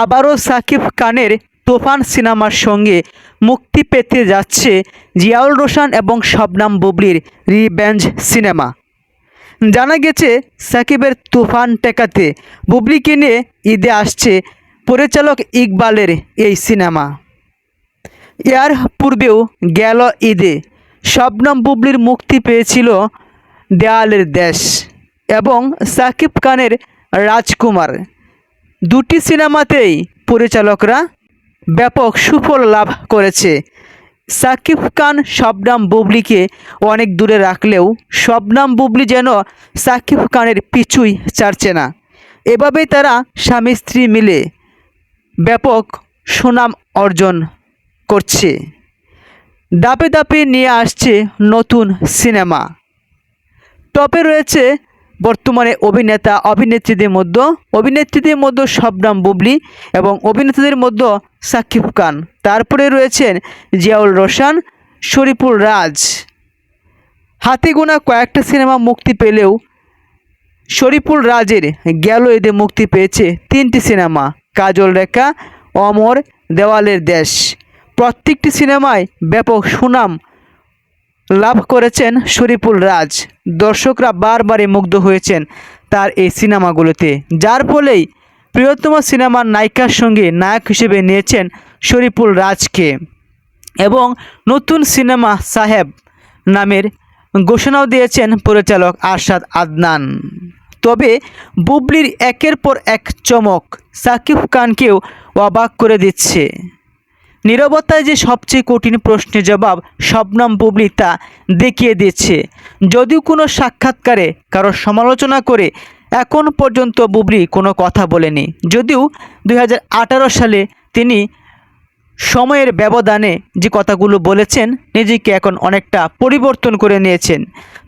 আবারও সাকিব খানের তুফান সিনেমার সঙ্গে মুক্তি পেতে যাচ্ছে জিয়াউল রোশান এবং শবনাম বুবলির রিভেঞ্জ সিনেমা। জানা গেছে, সাকিবের তুফান টেকাতে বুবলিকে নিয়ে ঈদে আসছে পরিচালক ইকবালের এই সিনেমা। এর পূর্বেও গেল ঈদে শবনম বুবলির মুক্তি পেয়েছিল দেয়ালের দেশ এবং সাকিব খানের রাজকুমার। দুটি সিনেমাতেই পরিচালকরা ব্যাপক সুফল লাভ করেছে। সাকিব খান শবনাম বুবলিকে অনেক দূরে রাখলেও শবনাম বুবলি যেন সাকিব খানের পিছুই ছাড়ছে না। এভাবেই তারা স্বামী স্ত্রী মিলে ব্যাপক সুনাম অর্জন করছে। দাপে দাপে নিয়ে আসছে নতুন সিনেমা। টপে রয়েছে বর্তমানে অভিনেতা অভিনেত্রীদের মধ্যে অভিনেত্রীদের মধ্যে শবনাম বুবলি এবং অভিনেতাদের মধ্যে সাকিব খান তারপরে রয়েছেন জিয়াউল রোশান, শরীফুল রাজ। হাতে গোনা কয়েকটা সিনেমা মুক্তি পেলেও শরীফুল রাজের গেল এদে মুক্তি পেয়েছে তিনটি সিনেমা, কাজল রেখা, অমর, দেওয়ালের দেশ। প্রত্যেকটি সিনেমায় ব্যাপক সুনাম লাভ করেছেন শরীফুল রাজ। দর্শকরা বারবারই মুগ্ধ হয়েছেন তার এই সিনেমাগুলোতে। যার ফলেই প্রিয়তম সিনেমার নায়িকার সঙ্গে নায়ক হিসেবে নিয়েছেন শরীফুল রাজকে। এবং নতুন সিনেমা সাহেব নামের ঘোষণাও দিয়েছেন পরিচালক আরশাদ আদনান। তবে বুবলির একের পর এক চমক সাকিব খানকেও অবাক করে দিচ্ছে। নীরবতায় যে সবচেয়ে কঠিন প্রশ্নের জবাব শবনম বুবলি তা দেখিয়ে দিচ্ছে। যদিও কোনো সাক্ষাৎকারে কারও সমালোচনা করে, এখন পর্যন্ত বুবলি কোনো কথা বলেনি। যদিও দু হাজার আঠারো সালে তিনি সময়ের ব্যবধানে যে কথাগুলো বলেছেন, নিজেকে এখন অনেকটা পরিবর্তন করে নিয়েছেন।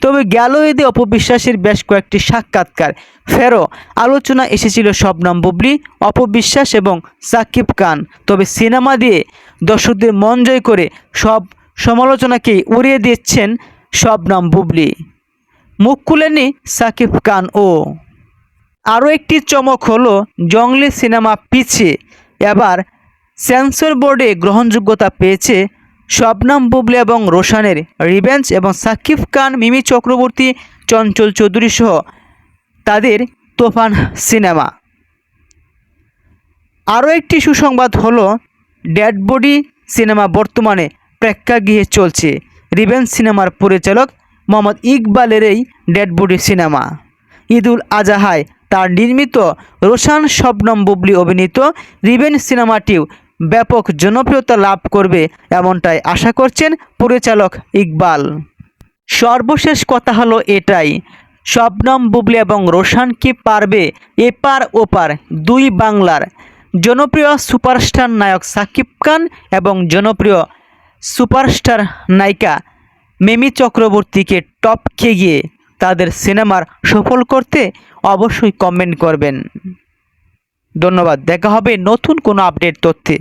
তবে গেল ঈদে অপবিশ্বাসের বেশ কয়েকটি সাক্ষাৎকার। ফেরো, আলোচনা এসেছিল শবনম বুবলি, অপবিশ্বাস এবং সাকিব খান। তবে সিনেমা দিয়ে দর্শকদের মন জয় করে সব সমালোচনাকেই উড়িয়ে দিচ্ছেন শবনম বুবলি। মুখ খুলেনি সাকিব খান ও। আরও একটি চমক হলো জঙ্গলি সিনেমা পিছে। এবার সেন্সর বোর্ডে গ্রহণযোগ্যতা পেয়েছে শবনাম বুবলি এবং রোশানের রিভেঞ্জ এবং সাকিব খান, মিমি চক্রবর্তী, চঞ্চল চৌধুরী সহ তাদের তোফান সিনেমা। আরও একটি সুসংবাদ হলো ড্যাড বডি সিনেমা বর্তমানে প্রেক্ষাগৃহে চলছে। রিভেঞ্জ সিনেমার পরিচালক মোহাম্মদ ইকবালের এই ড্যাড বডি সিনেমা। ঈদুল আজাহায় তার নির্মিত রোশান শবনম বুবলি অভিনীত রিভেঞ্জ সিনেমাটিও ব্যাপক জনপ্রিয়তা লাভ করবে এমনটাই আশা করছেন পরিচালক ইকবাল। সর্বশেষ কথা হলো এটাই, শবনম বুবলি এবং রোশান কি পারবে এপার ওপার দুই বাংলার জনপ্রিয় সুপারস্টার নায়ক সাকিব খান এবং জনপ্রিয় সুপারস্টার নায়িকা মেমি চক্রবর্তীকে টপকে গিয়ে তাদের সিনেমার সফল করতে অবশ্যই কমেন্ট করবেন। ধন্যবাদ। দেখা হবে নতুন কোনো আপডেট তথ্যে।